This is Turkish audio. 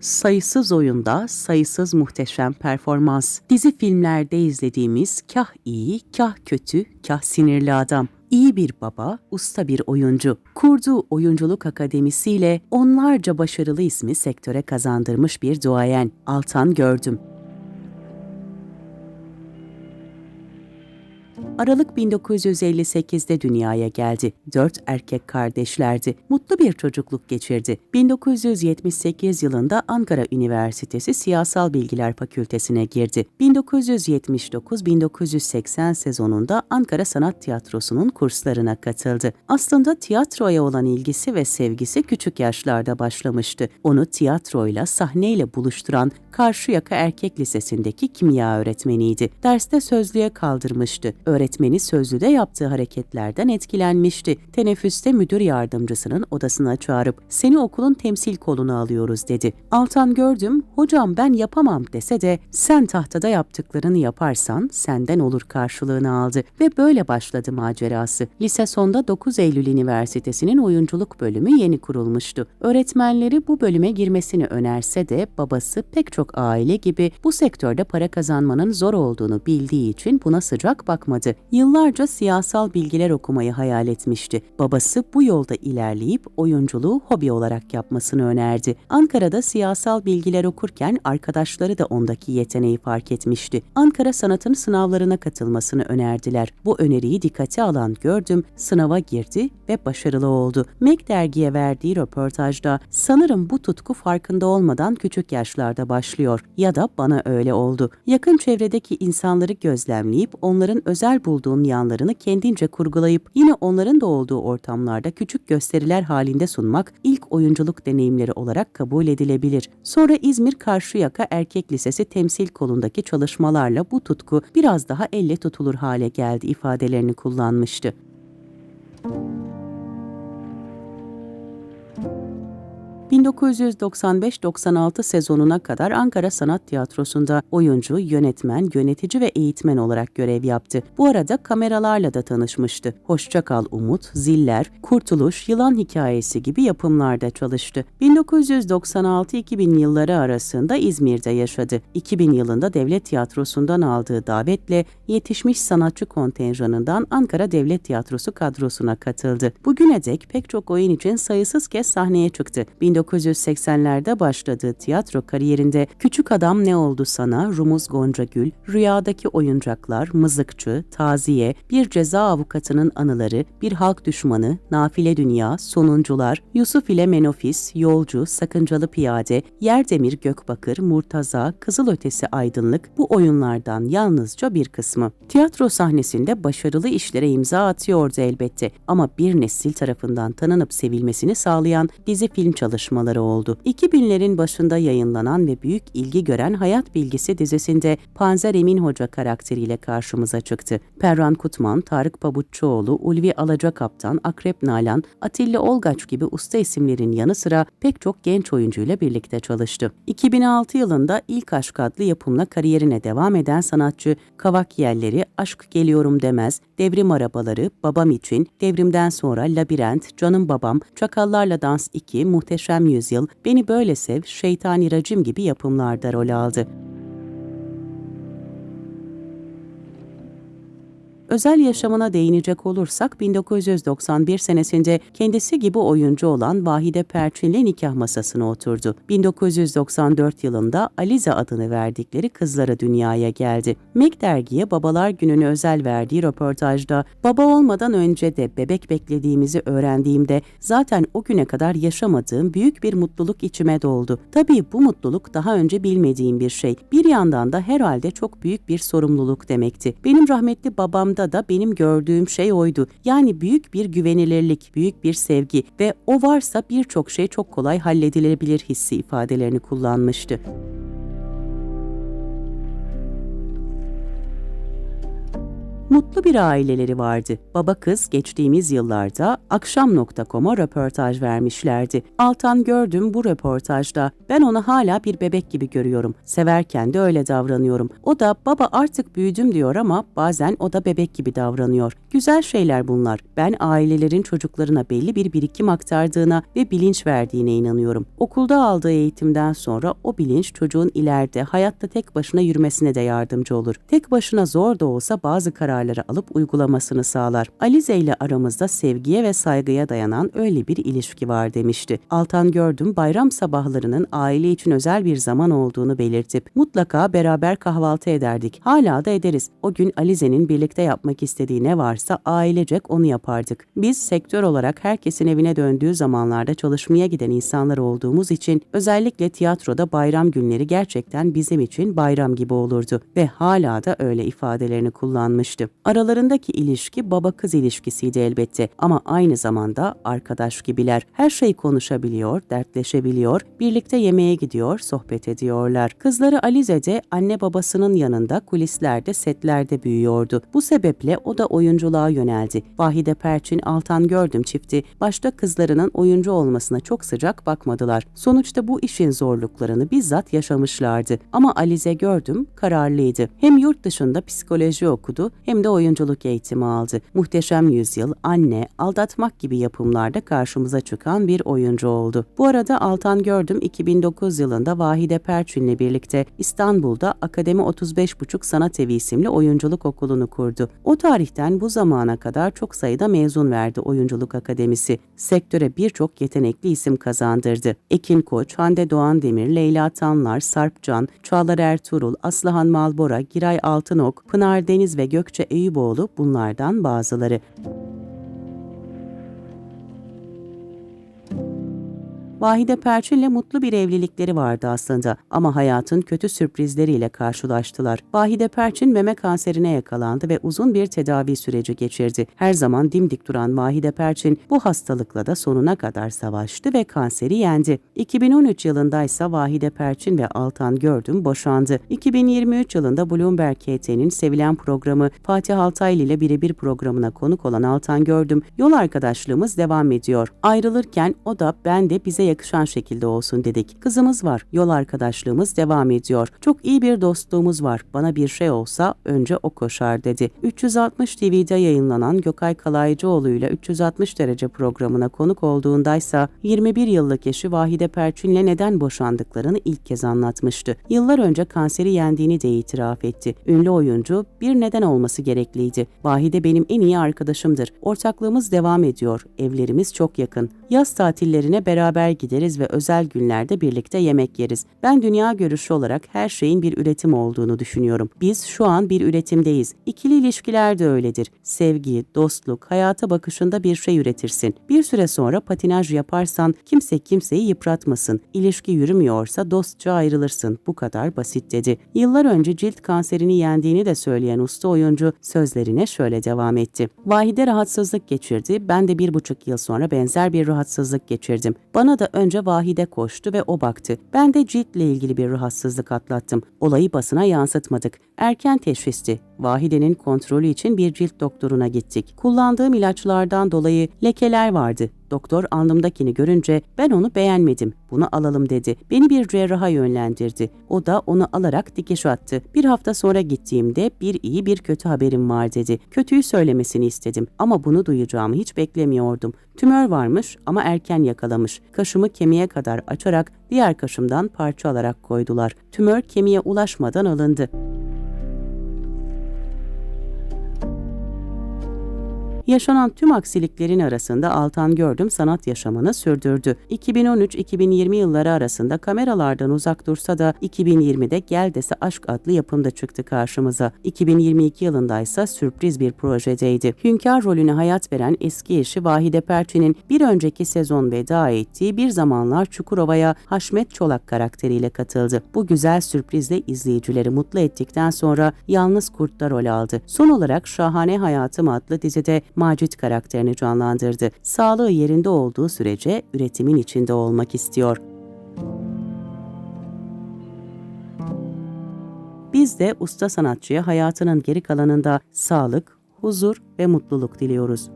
Sayısız oyunda sayısız muhteşem performans. Dizi filmlerde izlediğimiz kah iyi, kah kötü, kah sinirli adam. İyi bir baba, usta bir oyuncu. Kurduğu oyunculuk akademisiyle onlarca başarılı ismi sektöre kazandırmış bir duayen. Altan Gördüm. Aralık 1958'de dünyaya geldi. Dört erkek kardeşlerdi. Mutlu bir çocukluk geçirdi. 1978 yılında Ankara Üniversitesi Siyasal Bilgiler Fakültesine girdi. 1979-1980 sezonunda Ankara Sanat Tiyatrosu'nun kurslarına katıldı. Aslında tiyatroya olan ilgisi ve sevgisi küçük yaşlarda başlamıştı. Onu tiyatroyla, sahneyle buluşturan Karşıyaka Erkek Lisesi'ndeki kimya öğretmeniydi. Derste sözlüğe kaldırmıştı. Öğretmeni sözlüde yaptığı hareketlerden etkilenmişti. Teneffüste müdür yardımcısının odasına çağırıp seni okulun temsil koluna alıyoruz dedi. Altan gördüm, hocam ben yapamam dese de sen tahtada yaptıklarını yaparsan senden olur karşılığını aldı ve böyle başladı macerası. Lise sonda 9 Eylül Üniversitesi'nin oyunculuk bölümü yeni kurulmuştu. Öğretmenleri bu bölüme girmesini önerse de babası pek çok aile gibi bu sektörde para kazanmanın zor olduğunu bildiği için buna sıcak bakmadı. Yıllarca siyasal bilgiler okumayı hayal etmişti. Babası bu yolda ilerleyip oyunculuğu hobi olarak yapmasını önerdi. Ankara'da siyasal bilgiler okurken arkadaşları da ondaki yeteneği fark etmişti. Ankara Sanat'ın sınavlarına katılmasını önerdiler. Bu öneriyi dikkate alan gördüm, sınava girdi ve başarılı oldu. Meg dergiye verdiği röportajda sanırım bu tutku farkında olmadan küçük yaşlarda başlıyor ya da bana öyle oldu. Yakın çevredeki insanları gözlemleyip onların özel bulduğun yanlarını kendince kurgulayıp yine onların da olduğu ortamlarda küçük gösteriler halinde sunmak ilk oyunculuk deneyimleri olarak kabul edilebilir. Sonra İzmir Karşıyaka Erkek Lisesi temsil kolundaki çalışmalarla bu tutku biraz daha elle tutulur hale geldi ifadelerini kullanmıştı. 1995-96 sezonuna kadar Ankara Sanat Tiyatrosu'nda oyuncu, yönetmen, yönetici ve eğitmen olarak görev yaptı. Bu arada kameralarla da tanışmıştı. Hoşçakal Umut, Ziller, Kurtuluş, Yılan Hikayesi gibi yapımlarda çalıştı. 1996-2000 yılları arasında İzmir'de yaşadı. 2000 yılında Devlet Tiyatrosu'ndan aldığı davetle yetişmiş sanatçı kontenjanından Ankara Devlet Tiyatrosu kadrosuna katıldı. Bugüne dek pek çok oyun için sayısız kez sahneye çıktı. 1980'lerde başladığı tiyatro kariyerinde Küçük Adam Ne Oldu Sana, Rumuz Goncagül, Rüyadaki Oyuncaklar, Mızıkçı, Taziye, Bir Ceza Avukatının Anıları, Bir Halk Düşmanı, Nafile Dünya, Sonuncular, Yusuf ile Menofis, Yolcu, Sakıncalı Piyade, Yerdemir Gökbakır, Murtaza, Kızılötesi Aydınlık bu oyunlardan yalnızca bir kısmı. Tiyatro sahnesinde başarılı işlere imza atıyordu elbette ama bir nesil tarafından tanınıp sevilmesini sağlayan dizi film çalışmaları oldu. 2000'lerin başında yayınlanan ve büyük ilgi gören Hayat Bilgisi dizisinde Panzer Emin Hoca karakteriyle karşımıza çıktı. Perran Kutman, Tarık Pabuççuoğlu, Ulvi Alacakaptan, Akrep Nalan, Atilla Olgaç gibi usta isimlerin yanı sıra pek çok genç oyuncuyla birlikte çalıştı. 2006 yılında İlk Aşk adlı yapımla kariyerine devam eden sanatçı Kavak Yelleri, Aşk Geliyorum Demez, Devrim Arabaları, Babam için, Devrimden sonra Labirent, Canım Babam, Çakallarla Dans 2, Muhteşem Yüzyıl, Beni Böyle Sev, Şeytani Racim gibi yapımlarda rol aldı. Özel yaşamına değinecek olursak 1991 senesinde kendisi gibi oyuncu olan Vahide Perçin'le nikah masasına oturdu. 1994 yılında Alize adını verdikleri kızları dünyaya geldi. Meg dergiye Babalar Günü'nü özel verdiği röportajda baba olmadan önce de bebek beklediğimizi öğrendiğimde zaten o güne kadar yaşamadığım büyük bir mutluluk içime doldu. Tabii bu mutluluk daha önce bilmediğim bir şey. Bir yandan da herhalde çok büyük bir sorumluluk demekti. Benim rahmetli babam Orada da benim gördüğüm şey oydu. Yani büyük bir güvenilirlik, büyük bir sevgi ve o varsa birçok şey çok kolay halledilebilir hissi ifadelerini kullanmıştı. Mutlu bir aileleri vardı. Baba kız geçtiğimiz yıllarda Akşam.com'a röportaj vermişlerdi. Altan gördüm bu röportajda. Ben onu hala bir bebek gibi görüyorum. Severken de öyle davranıyorum. O da baba artık büyüdüm diyor ama bazen o da bebek gibi davranıyor. Güzel şeyler bunlar. Ben ailelerin çocuklarına belli bir birikim aktardığına ve bilinç verdiğine inanıyorum. Okulda aldığı eğitimden sonra o bilinç çocuğun ileride hayatta tek başına yürümesine de yardımcı olur. Tek başına zor da olsa bazı kararları alıp uygulamasını sağlar. Alize ile aramızda sevgiye ve saygıya dayanan öyle bir ilişki var demişti. Altan gördüm bayram sabahlarının aile için özel bir zaman olduğunu belirtip mutlaka beraber kahvaltı ederdik. Hala da ederiz. O gün Alize'nin birlikte yapmak istediği ne varsa ailecek onu yapardık. Biz sektör olarak herkesin evine döndüğü zamanlarda çalışmaya giden insanlar olduğumuz için özellikle tiyatroda bayram günleri gerçekten bizim için bayram gibi olurdu ve hala da öyle ifadelerini kullanmıştı. Aralarındaki ilişki baba kız ilişkisiydi elbette ama aynı zamanda arkadaş gibiler. Her şeyi konuşabiliyor, dertleşebiliyor, birlikte yemeğe gidiyor, sohbet ediyorlar. Kızları Alize de anne babasının yanında kulislerde, setlerde büyüyordu. Bu sebeple o da oyunculuğa yöneldi. Vahide Perçin Altan Gördüm çifti başta kızlarının oyuncu olmasına çok sıcak bakmadılar. Sonuçta bu işin zorluklarını bizzat yaşamışlardı. Ama Alize Gördüm kararlıydı. Hem yurt dışında psikoloji okudu hem de oyunculuk eğitimi aldı. Muhteşem Yüzyıl, Anne, Aldatmak gibi yapımlarda karşımıza çıkan bir oyuncu oldu. Bu arada Altan Gördüm 2009 yılında Vahide Perçin'le birlikte İstanbul'da Akademi 35,5 Sanat Evi isimli oyunculuk okulunu kurdu. O tarihten bu zamana kadar çok sayıda mezun verdi Oyunculuk Akademisi. Sektöre birçok yetenekli isim kazandırdı. Ekin Koç, Hande Doğan Demir, Leyla Tanlar, Sarp Can, Çağlar Ertuğrul, Aslıhan Malbora, Giray Altınok, Pınar Deniz ve Gökçe Eyüboğlu bunlardan bazıları. Vahide Perçin'le mutlu bir evlilikleri vardı aslında ama hayatın kötü sürprizleriyle karşılaştılar. Vahide Perçin meme kanserine yakalandı ve uzun bir tedavi süreci geçirdi. Her zaman dimdik duran Vahide Perçin bu hastalıkla da sonuna kadar savaştı ve kanseri yendi. 2013 yılında ise Vahide Perçin ve Altan Gördüm boşandı. 2023 yılında Bloomberg KT'nin sevilen programı Fatih Altaylı ile birebir programına konuk olan Altan Gördüm, yol arkadaşlığımız devam ediyor. Ayrılırken o da ben de bize yakışan şekilde olsun dedik. Kızımız var, yol arkadaşlığımız devam ediyor. Çok iyi bir dostluğumuz var. Bana bir şey olsa önce o koşar dedi. 360 TV'de yayınlanan Gökay Kalaycıoğlu ile 360 derece programına konuk olduğundaysa 21 yıllık eşi Vahide Perçin'le neden boşandıklarını ilk kez anlatmıştı. Yıllar önce kanseri yendiğini de itiraf etti. Ünlü oyuncu bir neden olması gerekliydi. Vahide benim en iyi arkadaşımdır. Ortaklığımız devam ediyor. Evlerimiz çok yakın. Yaz tatillerine beraber gideriz ve özel günlerde birlikte yemek yeriz. Ben dünya görüşü olarak her şeyin bir üretim olduğunu düşünüyorum. Biz şu an bir üretimdeyiz. İkili ilişkiler de öyledir. Sevgi, dostluk, hayata bakışında bir şey üretirsin. Bir süre sonra patinaj yaparsan kimse kimseyi yıpratmasın. İlişki yürümüyorsa dostça ayrılırsın. Bu kadar basit dedi. Yıllar önce cilt kanserini yendiğini de söyleyen usta oyuncu sözlerine şöyle devam etti. Vahide rahatsızlık geçirdi. Ben de bir buçuk yıl sonra benzer bir rahatsızlık geçirdim. Bana da önce Vahide koştu ve o baktı. Ben de ciltle ilgili bir rahatsızlık atlattım. Olayı basına yansıtmadık. Erken teşhisti. Vahide'nin kontrolü için bir cilt doktoruna gittik. Kullandığım ilaçlardan dolayı lekeler vardı. Doktor alnımdakini görünce ben onu beğenmedim. Bunu alalım dedi. Beni bir cerraha yönlendirdi. O da onu alarak dikiş attı. Bir hafta sonra gittiğimde bir iyi bir kötü haberim var dedi. Kötüyü söylemesini istedim ama bunu duyacağımı hiç beklemiyordum. Tümör varmış ama erken yakalamış. Kaşımı kemiğe kadar açarak diğer kaşımdan parça alarak koydular. Tümör kemiğe ulaşmadan alındı. Yaşanan tüm aksiliklerin arasında Altan Gördüm sanat yaşamını sürdürdü. 2013-2020 yılları arasında kameralardan uzak dursa da 2020'de Gel Dese Aşk adlı yapımda çıktı karşımıza. 2022 yılında ise sürpriz bir projedeydi. Hünkar rolüne hayat veren eski eşi Vahide Perçin'in bir önceki sezon veda ettiği Bir Zamanlar Çukurova'ya Haşmet Çolak karakteriyle katıldı. Bu güzel sürprizle izleyicileri mutlu ettikten sonra Yalnız Kurt'ta rol aldı. Son olarak Şahane Hayatım adlı dizide Macit karakterini canlandırdı. Sağlığı yerinde olduğu sürece üretimin içinde olmak istiyor. Biz de usta sanatçıya hayatının geri kalanında sağlık, huzur ve mutluluk diliyoruz.